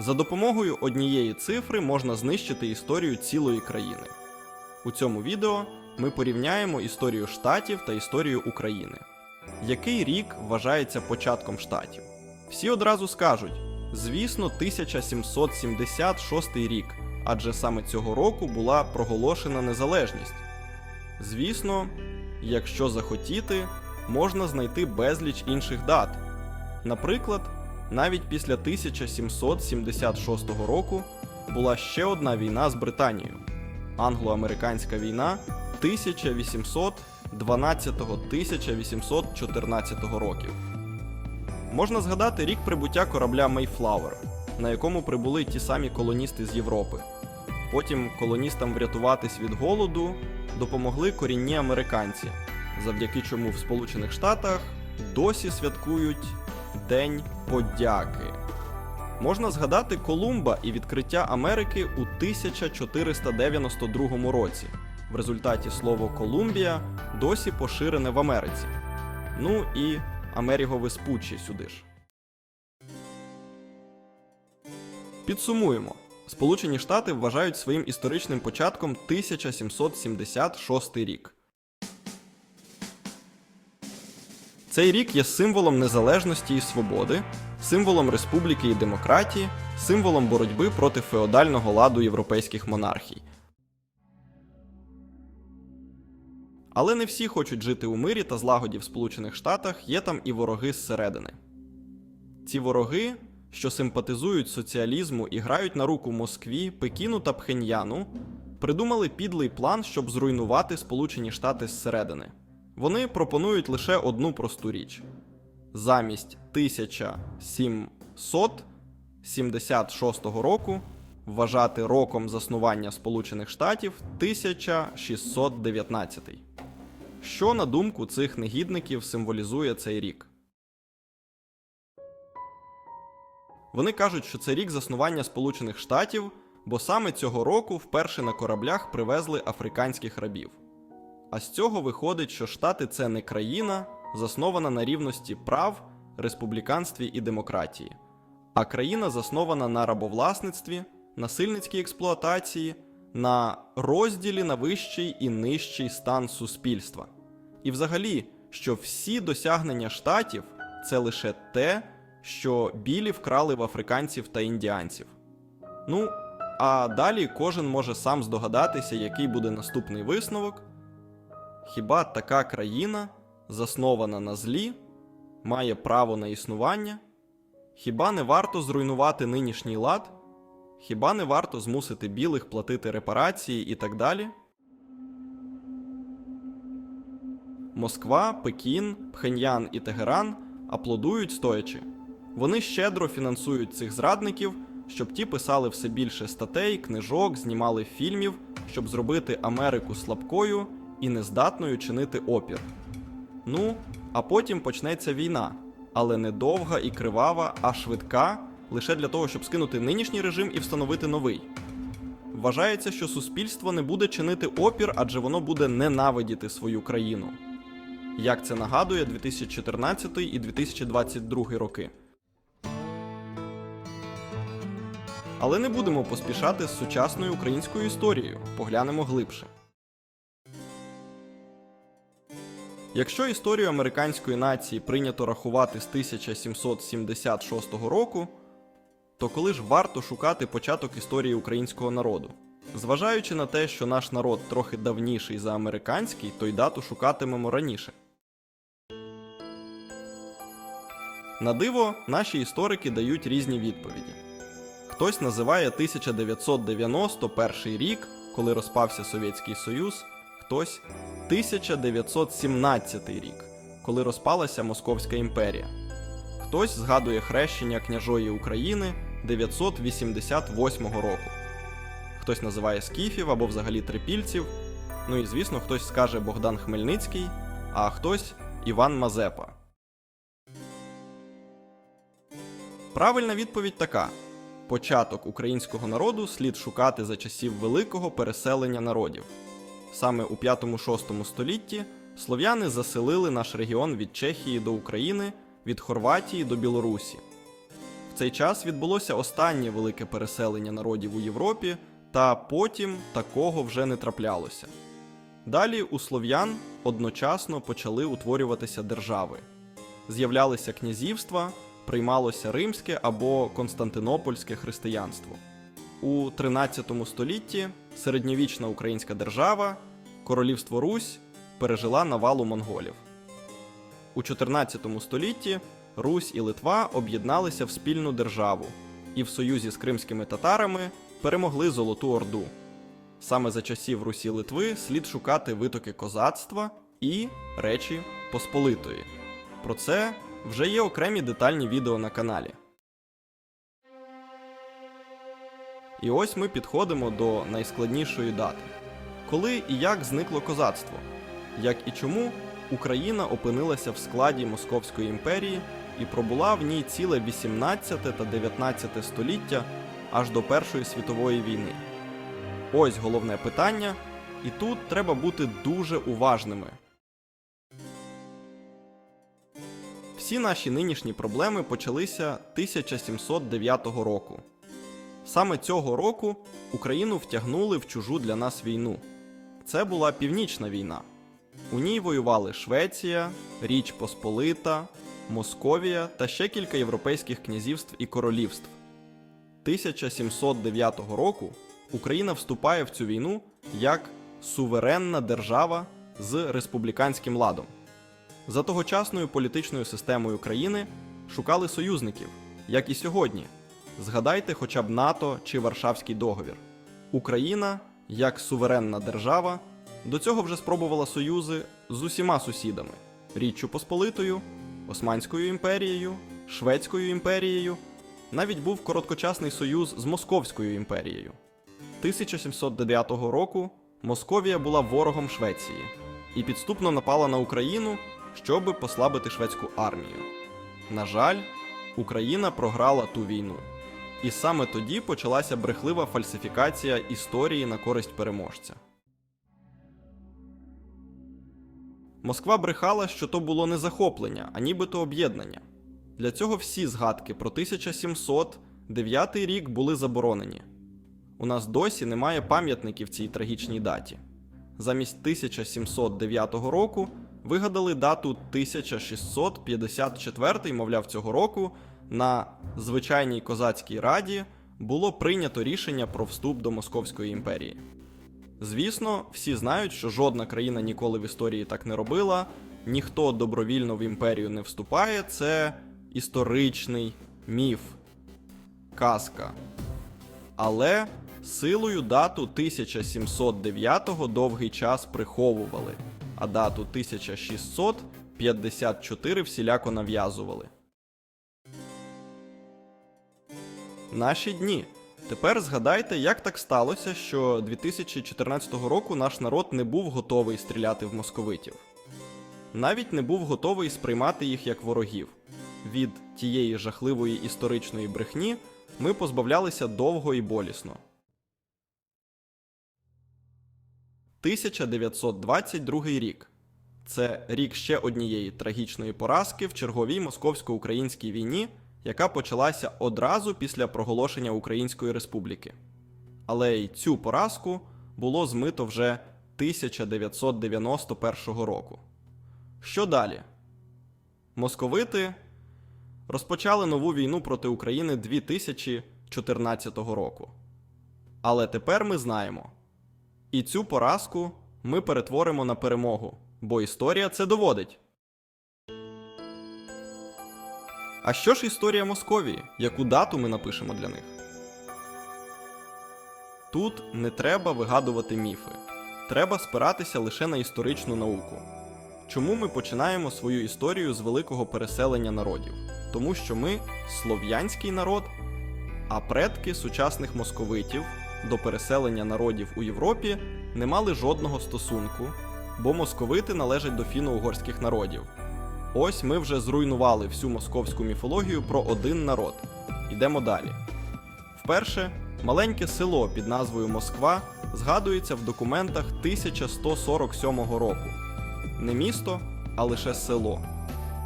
За допомогою однієї цифри можна знищити історію цілої країни. У цьому відео ми порівняємо історію штатів та історію України. Який рік вважається початком штатів? Всі одразу скажуть: звісно, 1776 рік, адже саме цього року була проголошена незалежність. Звісно, якщо захотіти, можна знайти безліч інших дат. Наприклад, навіть після 1776 року була ще одна війна з Британією англо-американська війна 1812-1814 років. Можна згадати рік прибуття корабля Mayflower, на якому прибули ті самі колоністи з Європи. Потім колоністам врятуватись від голоду допомогли корінні американці, завдяки чому в Сполучених Штатах досі святкують День подяки. Можна згадати Колумба і відкриття Америки у 1492 році. В результаті слово Колумбія досі поширене в Америці. Ну і Америго Веспуччі сюди ж. Підсумуємо. Сполучені Штати вважають своїм історичним початком 1776 рік. Цей рік є символом незалежності і свободи, символом республіки і демократії, символом боротьби проти феодального ладу європейських монархій. Але не всі хочуть жити у мирі та злагоді в Сполучених Штатах, є там і вороги зсередини. Ці вороги, що симпатизують соціалізму і грають на руку Москві, Пекіну та Пхеньяну, придумали підлий план, щоб зруйнувати Сполучені Штати зсередини. Вони пропонують лише одну просту річ: замість 1776 року вважати роком заснування Сполучених Штатів 1619. Що, на думку цих негідників, символізує цей рік? Вони кажуть, що це рік заснування Сполучених Штатів, бо саме цього року вперше на кораблях привезли африканських рабів. А з цього виходить, що Штати це не країна, заснована на рівності прав, республіканстві і демократії, а країна заснована на рабовласництві, насильницькій експлуатації, на розділі на вищий і нижчий стан суспільства. І взагалі, що всі досягнення штатів це лише те, що білі вкрали в африканців та індіанців. Ну, а далі кожен може сам здогадатися, який буде наступний висновок. Хіба така країна, заснована на злі, має право на існування? Хіба не варто зруйнувати нинішній лад? Хіба не варто змусити білих платити репарації і так далі? Москва, Пекін, Пхеньян і Тегеран аплодують стоячи. Вони щедро фінансують цих зрадників, щоб ті писали все більше статей, книжок, знімали фільмів, щоб зробити Америку слабкою і нездатною чинити опір. Ну, а потім почнеться війна, але не довга і кривава, а швидка, лише для того, щоб скинути нинішній режим і встановити новий. Вважається, що суспільство не буде чинити опір, адже воно буде ненавидіти свою країну. Як це нагадує 2014 і 2022 роки. Але не будемо поспішати з сучасною українською історією, поглянемо глибше. Якщо історію американської нації прийнято рахувати з 1776 року, то коли ж варто шукати початок історії українського народу? Зважаючи на те, що наш народ трохи давніший за американський, то й дату шукатимемо раніше. На диво, наші історики дають різні відповіді. Хтось називає 1991 рік, коли розпався Совєтський Союз, хтось 1917 рік, коли розпалася Московська імперія. Хтось згадує хрещення княжої України 988 року. Хтось називає скіфів або взагалі трипільців. Ну і звісно, хтось скаже Богдан Хмельницький, а хтось Іван Мазепа. Правильна відповідь така: початок українського народу слід шукати за часів великого переселення народів. Саме у 5-6 столітті слов'яни заселили наш регіон від Чехії до України, від Хорватії до Білорусі. В цей час відбулося останнє велике переселення народів у Європі, та потім такого вже не траплялося. Далі у слов'ян одночасно почали утворюватися держави. З'являлися князівства, приймалося римське або константинопольське християнство. У 13 столітті середньовічна українська держава, королівство Русь, пережила навалу монголів. У 14 столітті Русь і Литва об'єдналися в спільну державу і в союзі з кримськими татарами перемогли Золоту Орду. Саме за часів Русі Литви слід шукати витоки козацтва і Речі Посполитої. Про це вже є окремі детальні відео на каналі. І ось ми підходимо до найскладнішої дати. Коли і як зникло козацтво? Як і чому Україна опинилася в складі Московської імперії і пробула в ній ціле 18 та 19 століття аж до Першої світової війни? Ось головне питання, і тут треба бути дуже уважними. Всі наші нинішні проблеми почалися 1709 року. Саме цього року Україну втягнули в чужу для нас війну. Це була Північна війна. У ній воювали Швеція, Річ Посполита, Московія та ще кілька європейських князівств і королівств. 1709 року Україна вступає в цю війну як суверенна держава з республіканським ладом. За тогочасною політичною системою країни шукали союзників, як і сьогодні. Згадайте хоча б НАТО чи Варшавський договір. Україна, як суверенна держава, до цього вже спробувала союзи з усіма сусідами: Річчю Посполитою, Османською імперією, Шведською імперією. Навіть був короткочасний союз з Московською імперією. 1709 року Московія була ворогом Швеції і підступно напала на Україну, щоби послабити шведську армію. На жаль, Україна програла ту війну. І саме тоді почалася брехлива фальсифікація історії на користь переможця. Москва брехала, що то було не захоплення, а нібито об'єднання. Для цього всі згадки про 1709 рік були заборонені. У нас досі немає пам'ятників цій трагічній даті. Замість 1709 року вигадали дату 1654, мовляв, цього року на звичайній козацькій раді було прийнято рішення про вступ до Московської імперії. Звісно, всі знають, що жодна країна ніколи в історії так не робила, ніхто добровільно в імперію не вступає. Це історичний міф, казка. Але силою дату 1709 довгий час приховували, а дату 1654 всіляко нав'язували. Наші дні. Тепер згадайте, як так сталося, що 2014 року наш народ не був готовий стріляти в московитів. Навіть не був готовий сприймати їх як ворогів. Від тієї жахливої історичної брехні ми позбавлялися довго і болісно. 1922 рік. Це рік ще однієї трагічної поразки в черговій московсько-українській війні, яка почалася одразу після проголошення Української Республіки. Але й цю поразку було змито вже 1991 року. Що далі? Московити розпочали нову війну проти України 2014 року. Але тепер ми знаємо. І цю поразку ми перетворимо на перемогу, бо історія це доводить. А що ж історія Московії? Яку дату ми напишемо для них? Тут не треба вигадувати міфи. Треба спиратися лише на історичну науку. Чому ми починаємо свою історію з великого переселення народів? Тому що ми слов'янський народ, а предки сучасних московитів до переселення народів у Європі не мали жодного стосунку, бо московити належать до фіно-угорських народів. Ось ми вже зруйнували всю московську міфологію про один народ. Йдемо далі. Вперше маленьке село під назвою Москва згадується в документах 1147 року. Не місто, а лише село.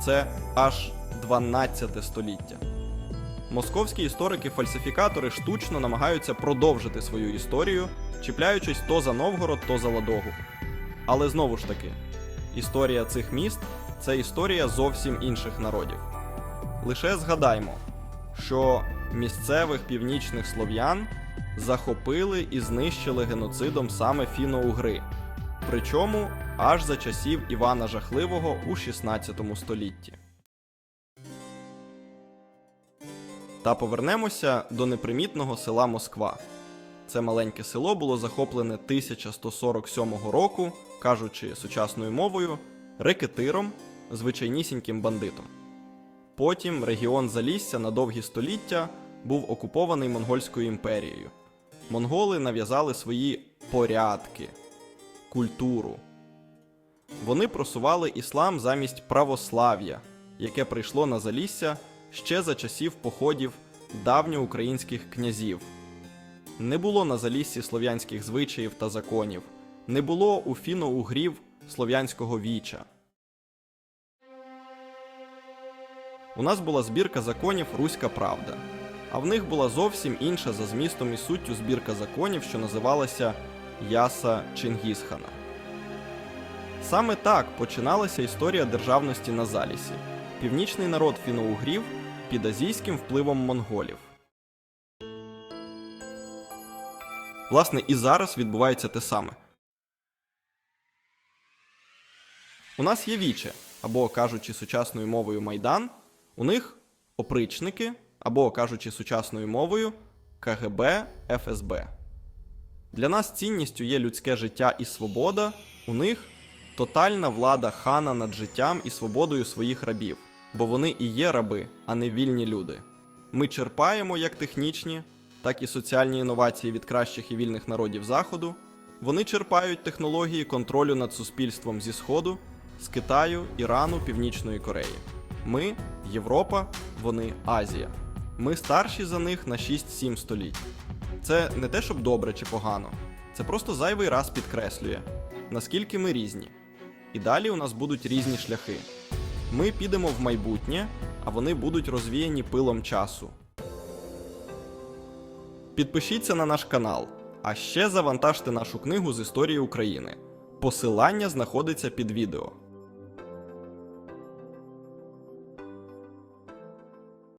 Це аж 12 століття. Московські історики-фальсифікатори штучно намагаються продовжити свою історію, чіпляючись то за Новгород, то за Ладогу. Але знову ж таки, історія цих міст це історія зовсім інших народів. Лише згадаймо, що місцевих північних слов'ян захопили і знищили геноцидом саме фіно-угри, причому аж за часів Івана Жахливого у 16 столітті. Та повернемося до непримітного села Москва. Це маленьке село було захоплене 1147 року, кажучи сучасною мовою, рекетиром, звичайнісіньким бандитом. Потім регіон Залісся на довгі століття був окупований Монгольською імперією. Монголи нав'язали свої порядки, культуру. Вони просували іслам замість православ'я, яке прийшло на Залісся ще за часів походів давньоукраїнських князів. Не було на Заліссі слов'янських звичаїв та законів, не було у фіно-угрів слов'янського віча. У нас була збірка законів Руська Правда, а в них була зовсім інша за змістом і суттю збірка законів, що називалася Яса Чингісхана. Саме так починалася історія державності на Залісі. Північний народ фіно-угрів під азійським впливом монголів. Власне, і зараз відбувається те саме. У нас є віче, або кажучи сучасною мовою Майдан, у них опричники, або кажучи сучасною мовою КГБ ФСБ. Для нас цінністю є людське життя і свобода, у них тотальна влада хана над життям і свободою своїх рабів, бо вони і є раби, а не вільні люди. Ми черпаємо як технічні, так і соціальні інновації від кращих і вільних народів Заходу. Вони черпають технології контролю над суспільством зі Сходу, з Китаю, Ірану, Північної Кореї. Ми Європа, вони Азія. Ми старші за них на 6-7 століть. Це не те, щоб добре чи погано. Це просто зайвий раз підкреслює, наскільки ми різні. І далі у нас будуть різні шляхи. Ми підемо в майбутнє, а вони будуть розвіяні пилом часу. Підпишіться на наш канал, а ще завантажте нашу книгу з історії України. Посилання знаходиться під відео.